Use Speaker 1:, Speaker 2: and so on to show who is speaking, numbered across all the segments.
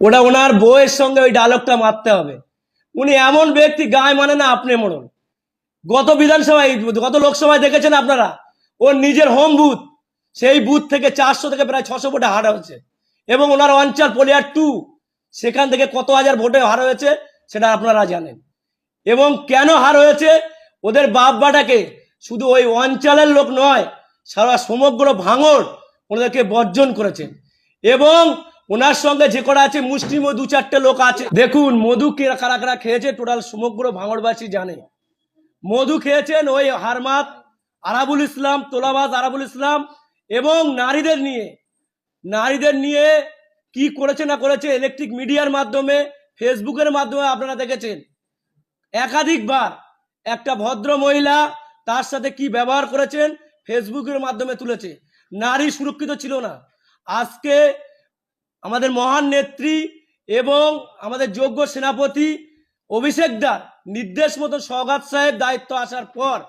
Speaker 1: ওটা ওনার বউয়ের সঙ্গে ওই ডায়লগটা মারতে হবে। উনি এমন ব্যক্তি, গায়ে মানে না, আপনি মরণ গত বিধানসভায়, গত লোকসভায় দেখেছেন আপনারা? ওর নিজের হোম বুথ সেই বুথ থেকে চারশো থেকে প্রায় ছশো ভোটে হার হয়েছে। এবং ওনার অঞ্চল পলিয়ার টু সেখান থেকে কত হাজার ভোটে হার হয়েছে, সেটা আপনারা জানেন। এবং কেন হার হয়েছে? ওদের বাপ বাপবাটাকে শুধু ওই অঞ্চলের লোক নয়, সারা সমগ্র ভাঙড় ওনাদেরকে বর্জন করেছেন। এবং ওনার সঙ্গে যে করা আছে মুসলিম দু চারটে লোক আছে। দেখুন, মধু কারা কারা খেয়েছে, টোটাল সমগ্র ভাঙড়বাসী জানে। মধু খেয়েছেন ওই হারমাত, আরাবুল ইসলাম, তোলাবাজ আরাবুল ইসলাম এবং নারীদের নিয়ে। নারীদের নিয়ে কি করেছে না করেছে ইলেকট্রিক মিডিয়ার মাধ্যমে ফেসবুকের মাধ্যমে আপনারা দেখেছেন। একাধিকবার একটা ভদ্র মহিলা তার সাথে কি ব্যবহার করেছেন ফেসবুকের মাধ্যমে তুলেছে। নারী সুরক্ষিত ছিল না। আজকে আমাদের মহান নেত্রী এবং আমাদের যোগ্য সেনাপতি অভিষেক দার নির্দেশ মতো সৌগাত সাহেব দায়িত্ব আসার পর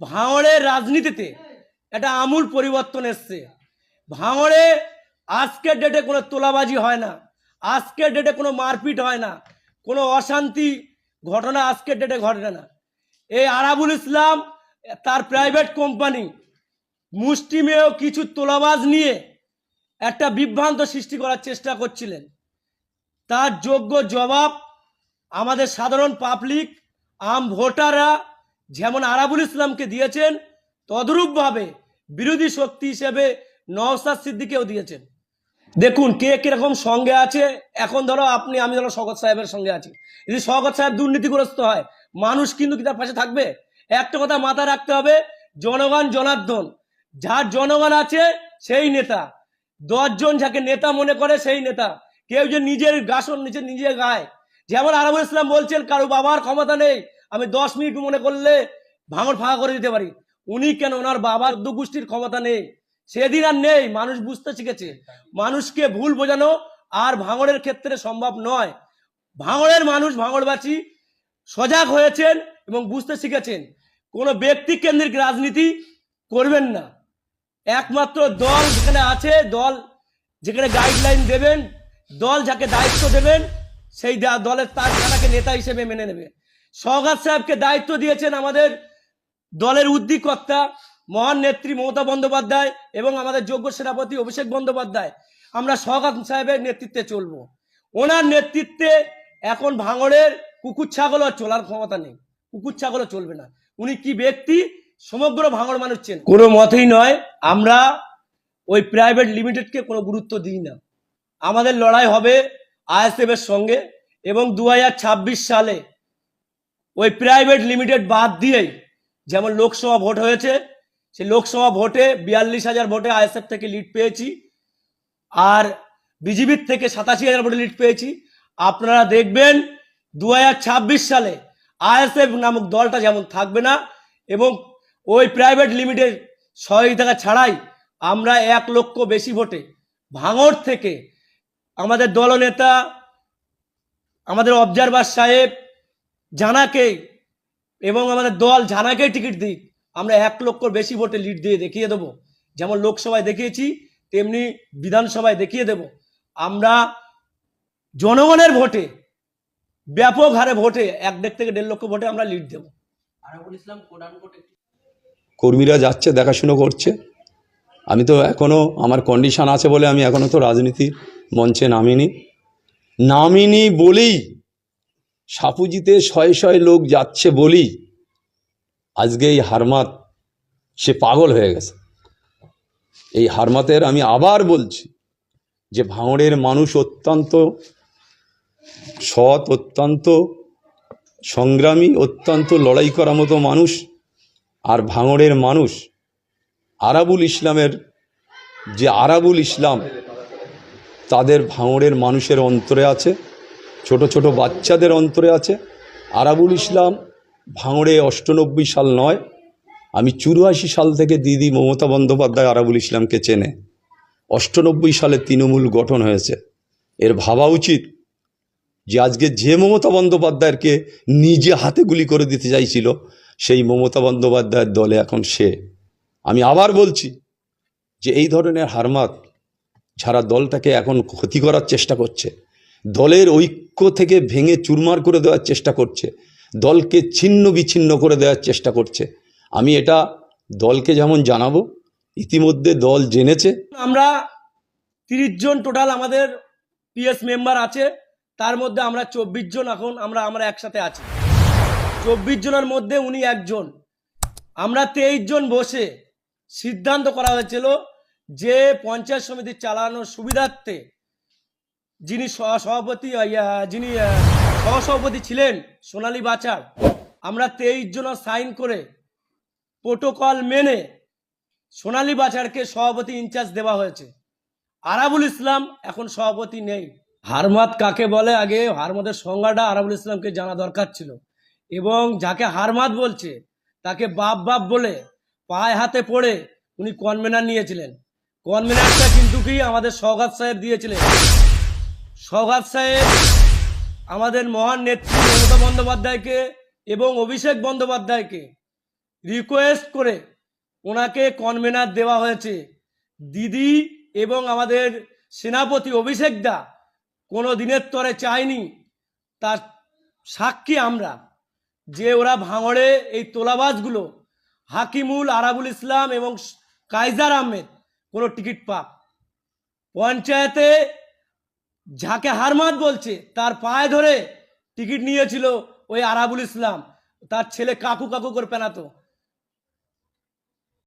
Speaker 1: ভাঙড়ের রাজনীতিতে একটা আমূল পরিবর্তন এসছে। ভাঙড়ে আজকের ডেটে কোনো তোলাবাজি হয় না। আজকের ডেটে কোনো মারপিট হয় না। কোনো অশান্তি ঘটনা আজকের ডেটে ঘটে না। এই আরাবুল ইসলাম তার প্রাইভেট কোম্পানি মুষ্টিমেয় কিছু তোলাবাজ নিয়ে একটা বিভ্রান্ত সৃষ্টি করার চেষ্টা করছিলেন। তার যোগ্য জবাব আমাদের সাধারণ পাবলিক আম ভোটাররা যেমন আরাবুল ইসলামকে দিয়েছেন, তদরূপভাবে বিরোধী শক্তি হিসেবে নওসাদ সিদ্দিকেও দিয়েছেন। দেখুন, কে কীরকম সঙ্গে আছে? এখন ধরো আপনি, আমি ধরো শগত সাহেবের সঙ্গে আছি। যদি শগত সাহেব দুর্নীতিগ্রস্ত হয়, মানুষ কিন্তু কি তার পাশে থাকবে? একটা কথা মাথায় রাখতে হবে, জনগণ জনার্দন। যার জনগণ আছে, সেই নেতা। দশজন যাকে নেতা মনে করে সেই নেতা। কেউ যে নিজের গাছন নিচে নিজে গায়। যেমন আরাবুল ইসলাম বলছেন, কারও বাবার ক্ষমতা নেই, আমি দশ মিনিট মনে করলে ভাঙড় ফাঁকা করে দিতে পারি। উনি কেন? ওনার বাবার দু গোষ্ঠীর ক্ষমতা নেই। সেদিন আর নেই, মানুষ বুঝতে শিখেছে। মানুষকে ভুল বোঝানো আর ভাঙড়ের ক্ষেত্রে সম্ভব নয়। ভাঙড়ের মানুষ ভাঙড়বাসী সজাগ হয়েছেন এবং বুঝতে শিখেছেন। কোনো ব্যক্তি কেন্দ্রিক রাজনীতি করবেন না। একমাত্র দল যেখানে আছে, দল যেখানে গাইডলাইন দেবেন, দল যাকে দায়িত্ব দেবেন, সেই দলের তার তারাকে নেতা হিসেবে মেনে নেবে। সৌগাত সাহেবকে দায়িত্ব দিয়েছেন আমাদের দলের উদ্দিকর্তা মহান নেত্রী মমতা বন্দ্যোপাধ্যায় এবং আমাদের যোগ্য সেনাপতি অভিষেক বন্দ্যোপাধ্যায়। আমরা সৌগাত সাহেবের নেতৃত্বে চলব। ওনার নেতৃত্বে এখন ভাঙড়ের কুকুর ছাগলও চলার ক্ষমতা নেই। কুকুর ছাগলও চলবে না। উনি কি ব্যক্তি? সমগ্র ভাঙড় মানুষ চেন। কোনো মতেই নয় আমরা ওই প্রাইভেট লিমিটেডকে কোনো গুরুত্ব দিই না। আমাদের লড়াই হবে আইএসএফ এর সঙ্গে এবং দু হাজার ছাব্বিশ সালে ওই প্রাইভেট লিমিটেড বাদ দিয়েই যেমন লোকসভা ভোট হয়েছে, সেই লোকসভা ভোটে বিয়াল্লিশ হাজার ভোটে আইএসএফ থেকে লিড পেয়েছি আর বিজেপির থেকে সাতাশি হাজার ভোটে লিড পেয়েছি। আপনারা দেখবেন দু হাজার ছাব্বিশ সালে আইএসএফ নামক দলটা যেমন থাকবে না এবং ওই প্রাইভেট লিমিটেড সহযোগিতা ছাড়াই আমরা এক লক্ষ বেশি ভোটে ভাঙড় থেকে আমাদের দলনেতা, আমাদের অবজারভার সাহেব জানাকে এবং আমাদের দল জানাকে টিকিট দিই আমরা এক লক্ষর বেশি ভোটে লিড দিয়ে দেখিয়ে দেবো। যেমন লোকসভায় দেখিয়েছি, তেমনি বিধানসভায় দেখিয়ে দেব। আমরা জনগণের ভোটে, ব্যাপক হারে ভোটে, এক দেড় থেকে দেড় লক্ষ ভোটে আমরা লিড দেবো।
Speaker 2: আরাবুল ইসলাম একটি
Speaker 3: কর্মীরা যাচ্ছে, দেখাশুনো করছে। আমি তো এখনও আমার কন্ডিশন আছে বলে আমি এখনও তো রাজনীতির মঞ্চে নামিনি। নামিনি বলেই সাপুজিতে শয়ে শয়ে লোক যাচ্ছে বলেই আজকে এই হারমাত, সে পাগল হয়ে গেছে। এই হারমাতের আমি আবার বলছি যে ভাঙড়ের মানুষ অত্যন্ত সৎ, অত্যন্ত সংগ্রামী, অত্যন্ত লড়াই করার মতো মানুষ আর ভাঙড়ের মানুষ আরাবুল ইসলামের যে আরাবুল ইসলাম, তাদের ভাঙড়ের মানুষের অন্তরে আছে, ছোট ছোট বাচ্চাদের অন্তরে আছে। আরাবুল ইসলাম ভাঙড়ে অষ্টানব্বই সাল নয়, আমি চুরাশি সাল থেকে দিদি মমতা বন্দ্যোপাধ্যায় আরাবুল ইসলামকে চেনে। অষ্টানব্বই সালে তৃণমূল গঠন হয়েছে। এর ভাবা উচিত যে আজকে যে মমতা বন্দ্যোপাধ্যায়কে নিজে হাতে গুলি করে দিতে চাইছিল সেই মমতা বন্দ্যোপাধ্যায়ের দলে এখন সে। আমি আবার বলছি যে এই ধরনের হারমাত যারা দলটাকে এখন ক্ষতি করার চেষ্টা করছে। দলের ঐক্য থেকে ভেঙে চুরমার করে দেওয়ার চেষ্টা করছে। দলকে ছিন্ন বিচ্ছিন্ন করে দেওয়ার চেষ্টা করছে। আমি এটা দলকে যেমন জানাব, ইতিমধ্যে দল জেনেছে।
Speaker 1: আমরা তিরিশ জন টোটাল আমাদের পিএস মেম্বার আছে, তার মধ্যে আমরা চব্বিশ জন এখন আমরা আমরা একসাথে আছি। চব্বিশ জনের মধ্যে উনি একজন। আমরা তেইশ জন বসে সিদ্ধান্ত করা হয়েছিল যে পঞ্চায়েত সমিতি চালানোর সুবিধার্থে যিনি সহ- সভাপতি যিনি সহসভাপতি ছিলেন সোনালী বাচার, আমরা তেইশ জন সাইন করে প্রোটোকল মেনে সোনালী বাচারকে সভাপতি ইনচার্জ দেওয়া হয়েছে। আরাবুল ইসলাম এখন সভাপতি নেই। হারমাত কাকে বলে? আগে হারমাতের সংজ্ঞাটা আরাবুল ইসলামকে জানা দরকার ছিল। এবং যাকে হারমাত বলছে, তাকে বাপ বাপ বলে পায়ে হাতে পড়ে উনি কনভেনার নিয়েছিলেন। কনভেনারটা কিন্তু কি আমাদের সৌগাত সাহেব দিয়েছিলেন। সৌগাত সাহেব আমাদের মহান নেত্রী মমতা বন্দ্যোপাধ্যায়কে এবং অভিষেক বন্দ্যোপাধ্যায়কে রিকোয়েস্ট করে ওনাকে কনভেনার দেওয়া হয়েছে। দিদি এবং আমাদের সেনাপতি অভিষেক দা কোনো দিনের তরে চায়নি তার সাক্ষী আমরা। যে ওরা ভাঙড়ে এই তোলাবাজগুলো, হাকিমুল, আরাবুল ইসলাম এবং কাইজার আহমেদ, কোনো টিকিট পাক পঞ্চায়েতে যাকে হারমাত বলছে, তার পায়ে ধরে টিকিট নিয়েছিল ওই আরাবুল ইসলাম। তার ছেলে কাকু কাকু করে পেনাতো।